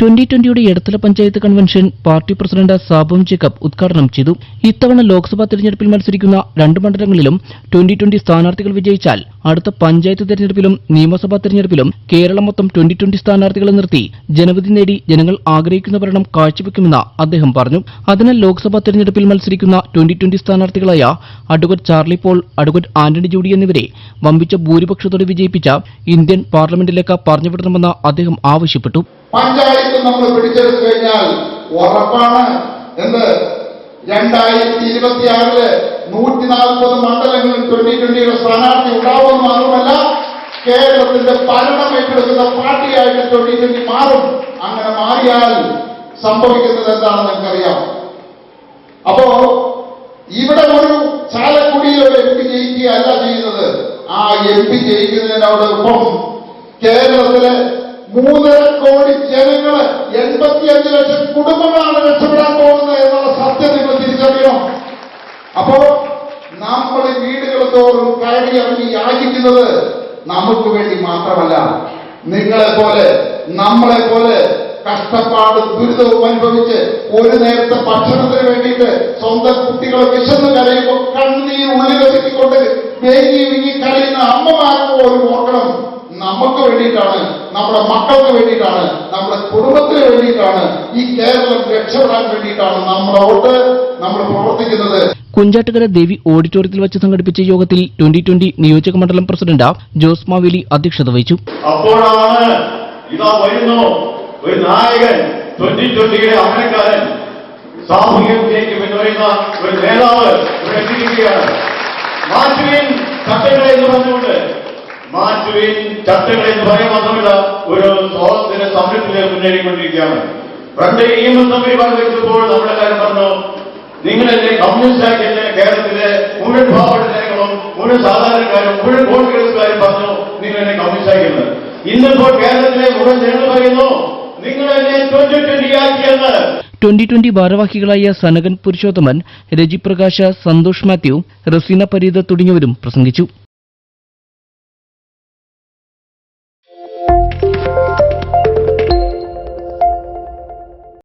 Twenty ട്വന്റിയുടെ Edathala panchayat convention party president സാബും Jacob ഉദ്ഘാടനം ചെയ്തു. ഇത്തവണ ലോക്സഭാ തെരഞ്ഞെടുപ്പിൽ മത്സരിക്കുന്ന രണ്ട് മണ്ഡലങ്ങളിലും ട്വന്റി ട്വന്റി സ്ഥാനാർത്ഥികൾ വിജയിച്ചാൽ അടുത്ത പഞ്ചായത്ത് തെരഞ്ഞെടുപ്പിലും നിയമസഭാ തെരഞ്ഞെടുപ്പിലും കേരളം മൊത്തം ട്വന്റി ട്വന്റി സ്ഥാനാർത്ഥികളെ നിർത്തി ജനവിധി നേടി ജനങ്ങൾ ആഗ്രഹിക്കുന്ന ഭരണം കാഴ്ചവെക്കുമെന്ന് അദ്ദേഹം പറഞ്ഞു. അതിനാൽ ലോക്സഭാ തെരഞ്ഞെടുപ്പിൽ മത്സരിക്കുന്ന twenty twenty സ്ഥാനാർത്ഥികളായ advocate Charlie Paul advocate Antony Judy എന്നിവരെ വമ്പിച്ച ഭൂരിപക്ഷത്തോടെ വിജയിപ്പിച്ച ഇന്ത്യൻ പാർലമെന്റിലേക്ക് പറഞ്ഞുവിടണമെന്ന് അദ്ദേഹം ആവശ്യപ്പെട്ടു. പഞ്ചായത്ത് നമ്മൾ പിടിച്ചെടുത്തു കഴിഞ്ഞാൽ ഉറപ്പാണ് എന്ത് രണ്ടായിരത്തി ഇരുപത്തിയാറിൽ നൂറ്റി നാൽപ്പത് മണ്ഡലങ്ങളിൽ ട്വന്റി ട്വന്റിയുടെ സ്ഥാനാർത്ഥി ഉണ്ടാവുമെന്ന് മാത്രമല്ല കേരളത്തിന്റെ ഭരണം ഏറ്റെടുക്കുന്ന പാർട്ടിയായിട്ട് ട്വന്റി ട്വന്റി മാറും. അങ്ങനെ മാറിയാൽ സംഭവിക്കുന്നത് എന്താണെന്ന് നിങ്ങൾക്കറിയാം അപ്പോ ഇവിടെ ഒരു ചാലക്കുടിയിൽ ഒരു എം പി ജയിക്കുകയല്ല ചെയ്യുന്നത്. ആ എം പി ജയിക്കുന്നതിനോടൊപ്പം കേരളത്തിലെ മൂന്നര കോടി ജനങ്ങൾ എൺപത്തിയഞ്ച് ലക്ഷം കുടുംബങ്ങളാണ് രക്ഷപ്പെടാൻ പോകുന്നത് എന്നുള്ള സത്യം നിങ്ങൾ തിരിച്ചറിയണം. അപ്പോ നമ്മൾ വീടുകൾ തോറും കയറി ഇറങ്ങി യാചിക്കുന്നത് നമുക്ക് വേണ്ടി മാത്രമല്ല നിങ്ങളെ പോലെ നമ്മളെ പോലെ കഷ്ടപ്പാട് ദുരിതവും അനുഭവിച്ച് ഒരു നേരത്തെ ഭക്ഷണത്തിന് വേണ്ടിയിട്ട് സ്വന്തം കുട്ടികളെ വിശന്ന് കരയുമ്പോൾ കണ്ണീർ ഉള്ളിലെത്തിക്കൊണ്ട് വേങ്ങി വിങ്ങി കരയുന്ന അമ്മമാർക്ക് പോലും ഓർക്കണം. നമുക്ക് വേണ്ടിയിട്ടാണ് നമ്മുടെ മക്കൾക്ക് വേണ്ടിയിട്ടാണ് നമ്മുടെ കുടുംബത്തിന് വേണ്ടിയിട്ടാണ് ഈ കേരളം രക്ഷപ്പെടാൻ വേണ്ടിയിട്ടാണ് നമ്മുടെ വോട്ട് നമ്മൾ പ്രവർത്തിക്കുന്നത്. കുഞ്ചാട്ടുകര ദേവി ഓഡിറ്റോറിയത്തിൽ വെച്ച് സംഘടിപ്പിച്ച യോഗത്തിൽ ട്വന്റി ട്വന്റി നിയോജക മണ്ഡലം പ്രസിഡന്റ് ജോസ് മാവേലി അധ്യക്ഷത വഹിച്ചു. അപ്പോഴാണ് ഇതാ വരുന്നു ഒരു നായകൻ ട്വന്റി ട്വന്റിയുടെ അമരക്കാരൻ സാമൂഹ്യത്തിലേക്ക് പറയുന്ന ഒരു നേതാവ് ഇവിടെ എത്തിയിരിക്കുകയാണ്. മാറ്റുവിൻ ചട്ടങ്ങളെ എന്ന് പറഞ്ഞുകൊണ്ട് മാറ്റുവിൻ ചർച്ചകളിൽ എന്ന് പറയാൻ മാത്രമല്ല ഒരു സ്വാതന്ത്ര്യ സമരത്തിലേക്ക് മുന്നേറിക്കൊണ്ടിരിക്കുകയാണ്. പണ്ട് ഈ മുസ്ലിം പരിപാടി നമ്മുടെ കാര്യം പറഞ്ഞു നിങ്ങളല്ലേ കമ്മ്യൂണിസ്റ്റ് ആക്കിയല്ലേ കേരളത്തിലെ മുഴുവൻ പാവപ്പെട്ട ജനങ്ങളും മുഴുവൻ സാധാരണക്കാരും മുഴുവൻ കോൺഗ്രസ്സുകാരും പറഞ്ഞു എന്നെ കമ്മ്യൂണിസ്റ്റ് ആക്കിയത് ഇന്നിപ്പോൾ കേരളത്തിലെ മുഴുവൻ ജനങ്ങൾ പറയുന്നു എന്നെ ട്വന്റി ട്വന്റി ആക്കിയെന്ന് ട്വന്റി ട്വന്റി ഭാരവാഹികളായ സനകൻ പുരുഷോത്തമൻ രജിപ്രകാശ സന്തോഷ് മാത്യു റസീന പരീത തുടങ്ങിയവരും പ്രസംഗിച്ചു.